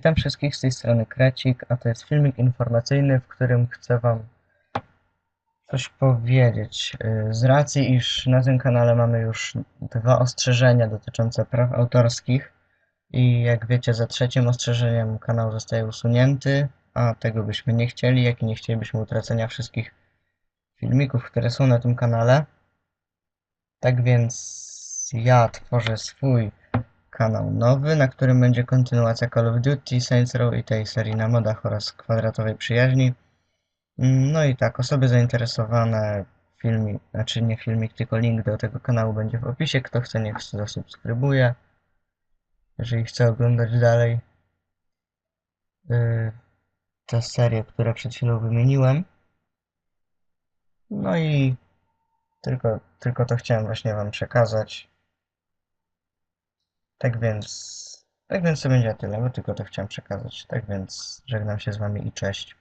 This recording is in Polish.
Witam wszystkich z tej strony Krecik, a to jest filmik informacyjny, w którym chcę Wam coś powiedzieć. Yy, Z racji, iż na tym kanale mamy już dwa ostrzeżenia dotyczące praw autorskich i jak wiecie, za trzecim ostrzeżeniem kanał zostaje usunięty, a tego byśmy nie chcieli, jak i nie chcielibyśmy utracenia wszystkich filmików, które są na tym kanale. Tak więc ja tworzę swój kanał nowy, na którym będzie kontynuacja Call of Duty, Saints Row i tej serii na modach oraz kwadratowej przyjaźni. Mm, No i tak, osoby zainteresowane, filmik, znaczy nie filmik, tylko link do tego kanału będzie w opisie. Kto chce, niech zasubskrybuje. Jeżeli chce oglądać dalej yy, te serie, które przed chwilą wymieniłem. No i tylko, tylko to chciałem właśnie Wam przekazać. Tak więc, tak więc to będzie tyle, bo tylko to chciałem przekazać. Tak więc żegnam się z Wami i cześć.